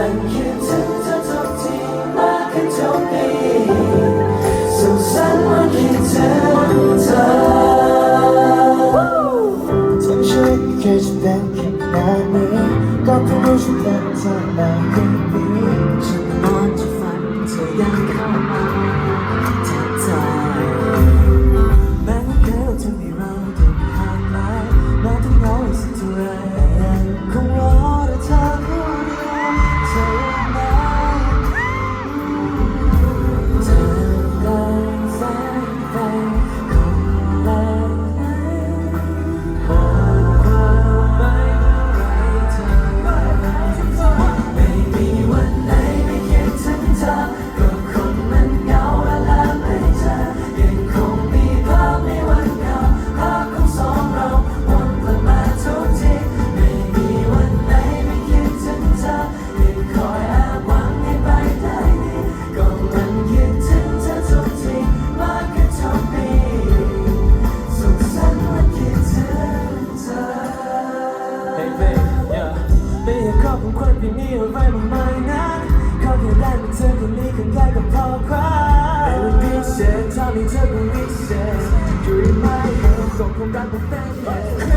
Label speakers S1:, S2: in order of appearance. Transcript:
S1: ลังคิดถึงเธอทุกทีมากขึ้นทุกปีสุขสันต์วันคิดถึงเธอ
S2: ทั้งชีวิตเคยจะเป็นแค่นานี้ก็เพิ่งรู้ฉันเป็นเธอมากี่ปี
S1: ฉันนอนจะฝันเธอยังเข้ามา ไม่อยากขอบคุณคนที่มีอะไรมากมายนั้นขอแค่ได้เป็นเธอคนนี้คนแรกก็พอครับไม่ว่าพิเศษเท่านี้เธอก็วิเศษอยู่ในไม่เห็นส่งความรักมาเป็น